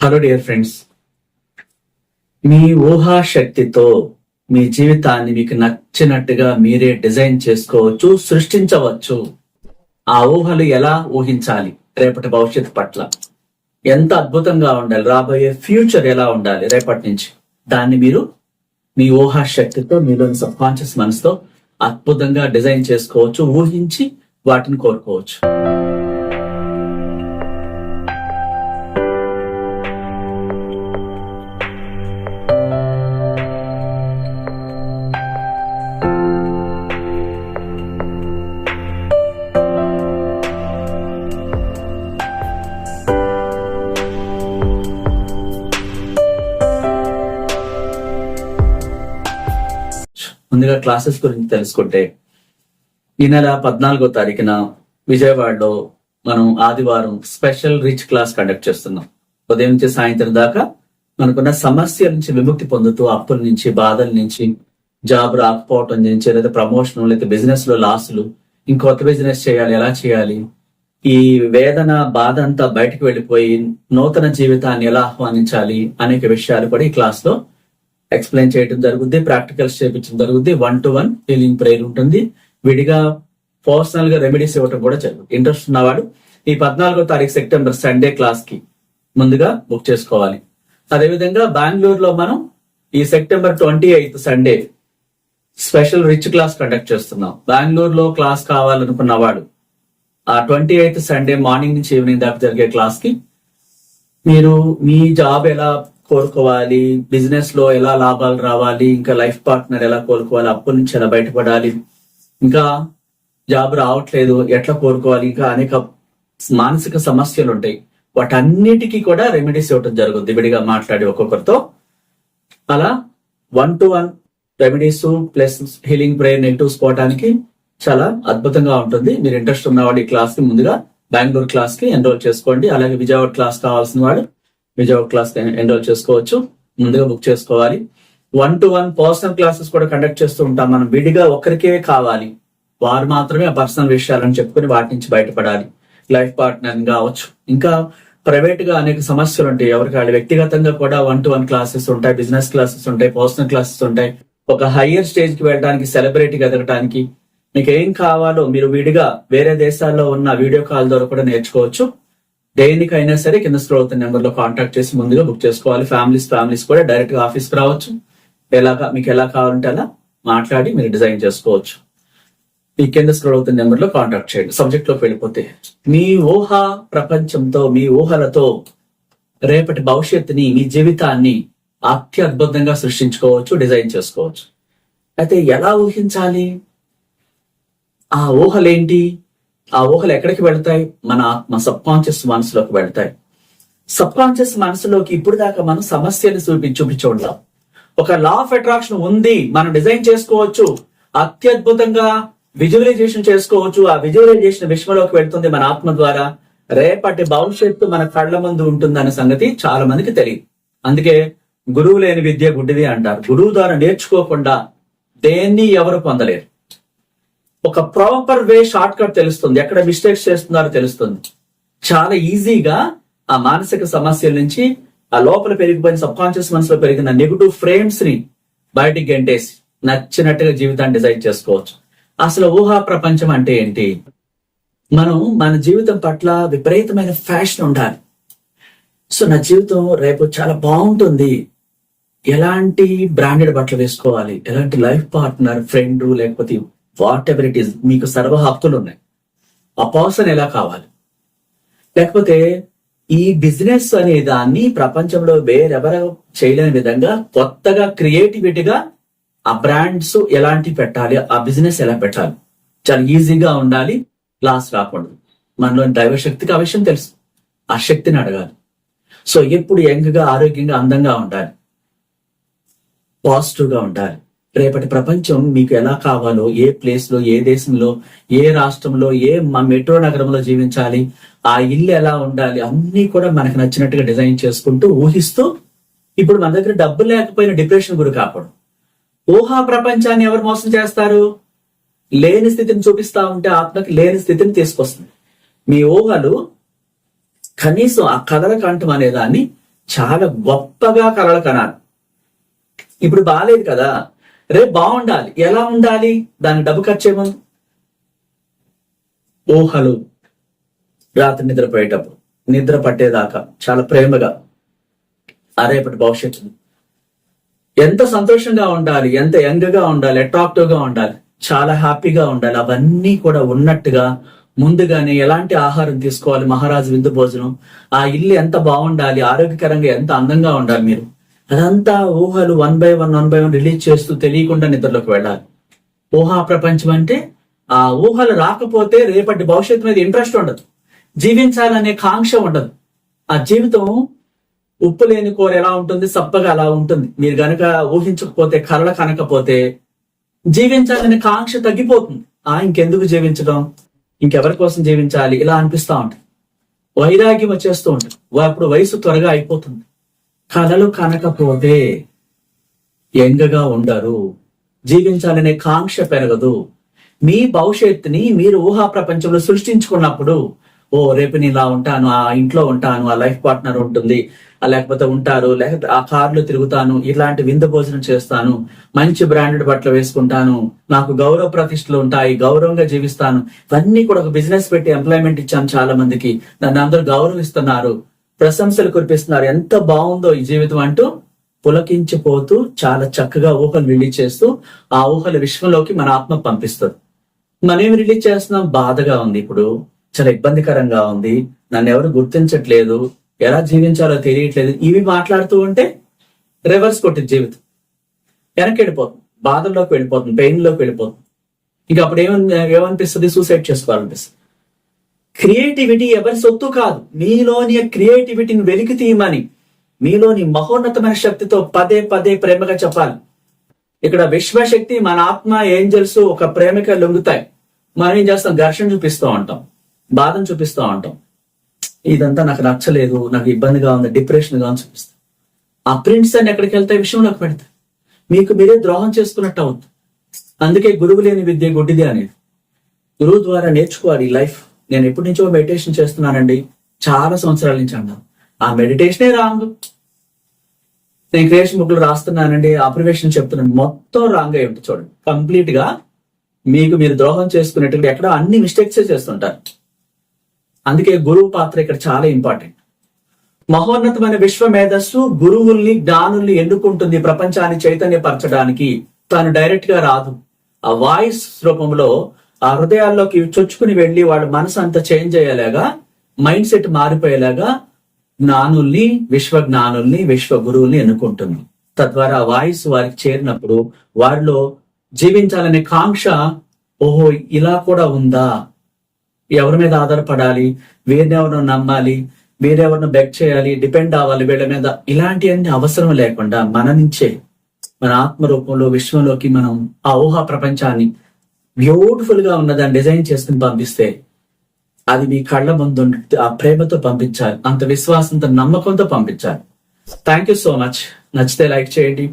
Hello dear friends మీ ఊహా శక్తితో మీ జీవితాన్ని మీకు నచ్చినట్టుగా మీరే డిజైన్ చేసుకోవచ్చు సృష్టించవచ్చు. ఆ ఊహలు ఎలా ఊహించాలి? రేపటి భవిష్యత్తు పట్ల ఎంత అద్భుతంగా ఉండాలి? రాబోయే ఫ్యూచర్ ఎలా ఉండాలి? రేపటి నుంచి దాన్ని మీరు మీ ఊహా శక్తితో మీలోని సబ్ కాన్షియస్ మనసుతో అద్భుతంగా డిజైన్ చేసుకోవచ్చు ఊహించి వాటిని కోరుకోవచ్చు. ముందుగా క్లాసెస్ గురించి తెలుసుకుంటే ఈ నెల పద్నాలుగో తారీఖున విజయవాడలో మనం ఆదివారం స్పెషల్ రిచ్ క్లాస్ కండక్ట్ చేస్తున్నాం. ఉదయం నుంచి సాయంత్రం దాకా మనకున్న సమస్య నుంచి విముక్తి పొందుతూ అప్పుల నుంచి బాధల నుంచి జాబ్ రాకపోవటం నుంచి లేదా ప్రమోషన్ లేదా బిజినెస్లో లాసులు ఇంకొత్త బిజినెస్ చేయాలి ఎలా చేయాలి ఈ వేదన బాధ అంతా బయటకు వెళ్ళిపోయి నూతన జీవితాన్ని ఎలా ఆహ్వానించాలి అనేక విషయాలు కూడా ఈ క్లాస్లో ఎక్స్ప్లెయిన్ చేయడం జరుగుద్ది ప్రాక్టికల్స్ చేయించడం జరుగుద్ది one to one healing prayer ఉంటుంది. విడిగా పర్సనల్గా రెమెడీస్ ఇవ్వడం కూడా జరుగుతుంది ఇంట్రెస్ట్ ఉన్నవాడు ఈ పద్నాలుగో తారీఖు సెప్టెంబర్ సండే క్లాస్కి ముందుగా బుక్ చేసుకోవాలి. అదేవిధంగా బెంగళూరులో మనం ఈ September twenty eighth Sunday special rich class conduct చేస్తున్నాం. బెంగళూరులో క్లాస్ కావాలనుకున్నవాడు ఆ ట్వంటీ ఎయిత్ సండే మార్నింగ్ నుంచి ఈవినింగ్ దాకా జరిగే క్లాస్కి మీరు మీ జాబ్ ఎలా కోరుకోవాలి బిజినెస్లో ఎలా లాభాలు రావాలి ఇంకా లైఫ్ పార్ట్నర్ ఎలా కోరుకోవాలి అప్పుల నుంచి ఎలా బయటపడాలి ఇంకా జాబ్ రావట్లేదు ఎట్లా కోరుకోవాలి ఇంకా అనేక మానసిక సమస్యలు ఉంటాయి. వాటన్నిటికీ కూడా రెమెడీస్ ఇవ్వటం జరుగుతుంది విడిగా మాట్లాడి ఒక్కొక్కరితో. అలా one to one remedies plus healing prayer negatives పోవడానికి చాలా అద్భుతంగా ఉంటుంది. మీరు ఇంట్రెస్ట్ ఉన్నవాడు ఈ క్లాస్కి ముందుగా బెంగళూరు క్లాస్కి ఎన్రోల్ చేసుకోండి. అలాగే విజయవాడ క్లాస్ కావాల్సిన వాడు విజయవాడ క్లాస్ ఎన్రోల్ చేసుకోవచ్చు. ముందుగా బుక్ చేసుకోవాలి. One to one personal classes కూడా కండక్ట్ చేస్తూ ఉంటాం మనం. విడిగా ఒకరికే కావాలి. వారు మాత్రమే ఆ పర్సనల్ విషయాలను చెప్పుకొని వాటి నుంచి బయటపడాలి. లైఫ్ పార్ట్నర్ కావచ్చు. ఇంకా ప్రైవేట్గా అనేక సమస్యలు ఉంటాయి. ఎవరికి వాళ్ళు వ్యక్తిగతంగా కూడా వన్ టు వన్ క్లాసెస్ ఉంటాయి. బిజినెస్ క్లాసెస్ ఉంటాయి. పర్సనల్ క్లాసెస్ ఉంటాయి. ఒక హయ్యర్ స్టేజ్కి వెళ్ళడానికి సెలబ్రిటీకి ఎదగడానికి మీకు ఏం కావాలో మీరు విడిగా వేరే దేశాల్లో ఉన్న వీడియో కాల్ ద్వారా కూడా నేర్చుకోవచ్చు. దేనికైనా సరే కింద స్క్రోల్ అవుతున్న నెంబర్లో కాంటాక్ట్ చేసి ముందుగా బుక్ చేసుకోవాలి. ఫ్యామిలీస్ ఫ్యామిలీస్ కూడా డైరెక్ట్గా రావచ్చు. ఎలాగా మీకు ఎలా కావాలంటే అలా మాట్లాడి మీరు డిజైన్ చేసుకోవచ్చు. మీ కింద స్క్రోల్ అవుతున్న నెంబర్లో కాంటాక్ట్ చేయండి. సబ్జెక్ట్లోకి వెళ్ళిపోతే మీ ఊహ ప్రపంచంతో మీ ఊహలతో రేపటి భవిష్యత్తుని మీ జీవితాన్ని అత్యద్భుతంగా సృష్టించుకోవచ్చు డిజైన్ చేసుకోవచ్చు. అయితే ఎలా ఊహించాలి? ఆ ఊహలేంటి? ఆ ఊహలు ఎక్కడికి వెళ్తాయి? మన ఆత్మ సబ్ కాన్షియస్ మనసులోకి వెళ్తాయి. సబ్ కాన్షియస్ మనసులోకి ఇప్పుడు దాకా మనం సమస్యని చూపి చూపించి ఒక లా ఆఫ్ అట్రాక్షన్ ఉంది మనం డిజైన్ చేసుకోవచ్చు అత్యద్భుతంగా విజువలైజేషన్ చేసుకోవచ్చు ఆ విజువలైజేషన్ విశ్వంలోకి వెళ్తుంది మన ఆత్మ ద్వారా. రేపటి భవిష్యత్తు మన కళ్ళ ముందు ఉంటుందనే సంగతి చాలా మందికి తెలియదు. అందుకే గురువు లేని విద్య గుడ్డిది అంటారు. గురువు ద్వారా నేర్చుకోకుండా దేన్ని ఎవరు పొందలేరు? ఒక ప్రాపర్ వే షార్ట్ కట్ తెలుస్తుంది. ఎక్కడ మిస్టేక్స్ చేస్తున్నారో తెలుస్తుంది. చాలా ఈజీగా ఆ మానసిక సమస్యల నుంచి ఆ లోపల పెరిగిపోయిన సబ్ కాన్షియస్ మనసులో పెరిగిన నెగిటివ్ ఫ్రేమ్స్ని బయటికి గెంటేసి నచ్చినట్టుగా జీవితాన్ని డిజైన్ చేసుకోవచ్చు. అసలు ఊహా ప్రపంచం అంటే ఏంటి? మనం మన జీవితం పట్ల విపరీతమైన ఫ్యాషన్ ఉండాలి. సో నా జీవితం రేపు చాలా బాగుంటుంది. ఎలాంటి బ్రాండెడ్ బట్టలు వేసుకోవాలి? ఎలాంటి లైఫ్ పార్ట్నర్ ఫ్రెండ్ లేకపోతే వాట్ ఎవర్ ఇట్ ఈస్ మీకు సర్వ హక్కులు ఉన్నాయి. ఆ పర్సన్ ఎలా కావాలి? లేకపోతే ఈ బిజినెస్ అనే దాన్ని ప్రపంచంలో వేరెవరు చేయలేని విధంగా కొత్తగా క్రియేటివిటీగా ఆ బ్రాండ్స్ ఎలాంటి పెట్టాలి ఆ బిజినెస్ ఎలా పెట్టాలి? చాలా ఈజీగా ఉండాలి లాస్ రాకూడదు. మనలోని దైవ శక్తికి ఆ విషయం తెలుసు. ఆ శక్తిని అడగాలి. సో ఎప్పుడు యంగ్గా ఆరోగ్యంగా అందంగా ఉండాలి. పాజిటివ్గా ఉండాలి. రేపటి ప్రపంచం మీకు ఎలా కావాలో ఏ ప్లేస్లో ఏ దేశంలో ఏ రాష్ట్రంలో ఏ మా మెట్రో నగరంలో జీవించాలి ఆ ఇల్లు ఎలా ఉండాలి అన్ని కూడా మనకు నచ్చినట్టుగా డిజైన్ చేసుకుంటూ ఊహిస్తూ ఇప్పుడు మన దగ్గర డబ్బు లేకపోయిన డిప్రెషన్ గురి కాకూడదు. ఊహా ప్రపంచాన్ని ఎవరు మోసం చేస్తారు? లేని స్థితిని చూపిస్తా ఉంటే ఆత్మకి లేని స్థితిని తీసుకొస్తుంది. మీ ఊహలు కనీసం ఆ కథల కంఠం అనేదాన్ని చాలా గొప్పగా కలలు కనాలి. ఇప్పుడు బాగాలేదు కదా? రేపు బాగుండాలి. ఎలా ఉండాలి? దాని డబ్బు ఖర్చేమో ఊహలు రాత్రి నిద్రపోయేటప్పుడు నిద్ర పట్టేదాకా చాలా ప్రేమగా. ఆ రేపటి భవిష్యత్తు. ఎంత సంతోషంగా ఉండాలి ఎంత యంగ్గా ఉండాలి అట్రాక్టివ్గా ఉండాలి చాలా హ్యాపీగా ఉండాలి. అవన్నీ కూడా ఉన్నట్టుగా ముందుగానే ఎలాంటి ఆహారం తీసుకోవాలి మహారాజు విందు భోజనం? ఆ ఇల్లు ఎంత బాగుండాలి ఆరోగ్యకరంగా ఎంత అందంగా ఉండాలి మీరు? అదంతా ఊహలు one by one one by one release చేస్తూ తెలియకుండా నిద్రలోకి వెళ్ళాలి. ఊహా ప్రపంచం అంటే ఆ ఊహలు రాకపోతే రేపటి భవిష్యత్తు మీద ఇంట్రెస్ట్ ఉండదు. జీవించాలనే కాంక్ష ఉండదు. ఆ జీవితం ఉప్పు లేని కూర ఎలా ఉంటుంది? సప్పగా అలా ఉంటుంది. మీరు గనక ఊహించకపోతే కలల కనకపోతే జీవించాలనే కాంక్ష తగ్గిపోతుంది. ఆ ఇంకెందుకు జీవించడం? ఇంకెవరి కోసం జీవించాలి? ఇలా అనిపిస్తూ ఉంటుంది. వైరాగ్యం వచ్చేస్తూ ఉంటుంది. అప్పుడు వయసు త్వరగా అయిపోతుంది. కలలు కనకపోతే ఎంగగా ఉండరు. జీవించాలనే కాంక్ష పెరగదు. మీ భవిష్యత్తుని మీరు ఊహా ప్రపంచంలో సృష్టించుకున్నప్పుడు ఓ రేపు నేను ఇలా ఉంటాను ఆ ఇంట్లో ఉంటాను ఆ లైఫ్ పార్ట్నర్ ఉంటుంది ఆ లేకపోతే ఉంటారు లేకపోతే ఆ కార్లో తిరుగుతాను ఇలాంటి విందు భోజనం చేస్తాను మంచి బ్రాండెడ్ బట్టలు వేసుకుంటాను నాకు గౌరవ ప్రతిష్టలు ఉంటాయి గౌరవంగా జీవిస్తాను. ఇవన్నీ కూడా ఒక బిజినెస్ పెట్టి ఎంప్లాయ్మెంట్ ఇచ్చాను చాలా మందికి నన్ను అందరూ గౌరవిస్తున్నారు. ప్రశంసలు కురిపిస్తున్నారు. ఎంత బాగుందో ఈ జీవితం అంటూ పులకించిపోతూ చాలా చక్కగా ఊహలు రిలీజ్ చేస్తూ ఆ ఊహల విశ్వంలోకి మన ఆత్మ పంపిస్తుంది. మనం రిలీజ్ చేస్తున్నాం? బాధగా ఉంది ఇప్పుడు. చాలా ఇబ్బందికరంగా ఉంది. నన్ను ఎవరు గుర్తించట్లేదు. ఎలా జీవించాలో తెలియట్లేదు. ఇవి మాట్లాడుతూ ఉంటే రివర్స్ కొట్టింది జీవితం. వెనక్కి వెళ్ళిపోతుంది. బాధల్లోకి వెళ్ళిపోతుంది. పెయిన్లోకి వెళ్ళిపోతుంది. ఇంకా అప్పుడు ఏమని ఏమనిపిస్తుంది? సూసైడ్ చేసుకోవాలనిపిస్తుంది. క్రియేటివిటీ ఎవరి సొత్తు కాదు. మీలోని క్రియేటివిటీని వెలికి తీయమని మీలోని మహోన్నతమైన శక్తితో పదే పదే ప్రేమగా చెప్పాలి. ఇక్కడ విశ్వశక్తి మన ఆత్మ ఏంజల్స్ ఒక ప్రేమగా లొంగుతాయి. మనం ఏం చేస్తాం? ఘర్షణ చూపిస్తూ ఉంటాం. బాధను చూపిస్తూ ఉంటాం. ఇదంతా నాకు నచ్చలేదు నాకు ఇబ్బందిగా ఉంది డిప్రెషన్గా అని చూపిస్తాం. ఆ ప్రింట్స్ అని ఎక్కడికి వెళ్తాయి విషయంలోకి పెడతాయి. మీకు మీరే ద్రోహం చేసుకున్నట్టు అవుతుంది. అందుకే గురువు లేని విద్య గుడ్డిది అనేది. గురువు ద్వారా నేర్చుకోవాలి లైఫ్. నేను ఎప్పటి నుంచో మెడిటేషన్ చేస్తున్నానండి. చాలా సంవత్సరాల నుంచి అన్నాను. ఆ మెడిటేషనే రాంగ్. నేను క్రియేషన్ బుక్లు రాస్తున్నానండి అప్రివేషన్ చెప్తున్నాను. మొత్తం రాంగ్ అయి చూడండి. కంప్లీట్గా మీకు మీరు ద్రోహం చేసుకునేట్టుగా ఎక్కడ అన్ని మిస్టేక్సే చేస్తుంటారు. అందుకే గురువు పాత్ర ఇక్కడ చాలా ఇంపార్టెంట్ మహోన్నతమైన విశ్వ మేధస్సు గురువుల్ని జ్ఞానుల్ని ఎన్నుకుంటుంది ప్రపంచాన్ని చైతన్యపరచడానికి. తాను డైరెక్ట్గా రాదు. ఆ వాయిస్ రూపంలో ఆ హృదయాల్లోకి చొచ్చుకుని వెళ్ళి వాళ్ళ మనసు అంతా చేంజ్ అయ్యేలాగా మైండ్ సెట్ మారిపోయేలాగా జ్ఞానుల్ని విశ్వ జ్ఞానుల్ని విశ్వ గురువుల్ని ఎన్నుకుంటుంది తద్వారా వాయిస్ వారికి చేరినప్పుడు వారిలో జీవించాలనే కాంక్ష ఓహో ఇలా కూడా ఉందా? ఎవరి మీద ఆధారపడాలి? వేరెవరిని నమ్మాలి? వేరేవరిని బెక్ చేయాలి? డిపెండ్ అవ్వాలి? వీళ్ళ మీద ఇలాంటివన్నీ అవసరం లేకుండా మన నుంచే మన ఆత్మ రూపంలో విశ్వంలోకి మనం ఆ ఊహా ప్రపంచాన్ని బ్యూటిఫుల్గా ఉన్నదాన్ని డిజైన్ చేసుకుని పంపిస్తే అది మీ కళ్ళ ముందు ఆ ప్రేమతో పంపించాలి అంత విశ్వాసంతో నమ్మకంతో పంపించాలి. థ్యాంక్ యూ సో మచ్ నచ్చితే లైక్ చేయండి.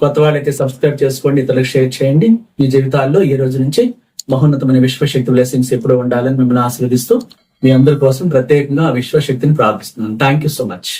కొత్త వాళ్ళైతే సబ్స్క్రైబ్ చేసుకోండి ఇతరులకు షేర్ చేయండి. మీ జీవితాల్లో ఈ రోజు నుంచి మహోన్నతమైన విశ్వశక్తి బ్లెస్సింగ్స్ ఎప్పుడూ ఉండాలని మిమ్మల్ని ఆశీర్వదిస్తూ మీ అందరి కోసం ప్రత్యేకంగా ఆ విశ్వశక్తిని ప్రార్థిస్తున్నాను. Thank you so much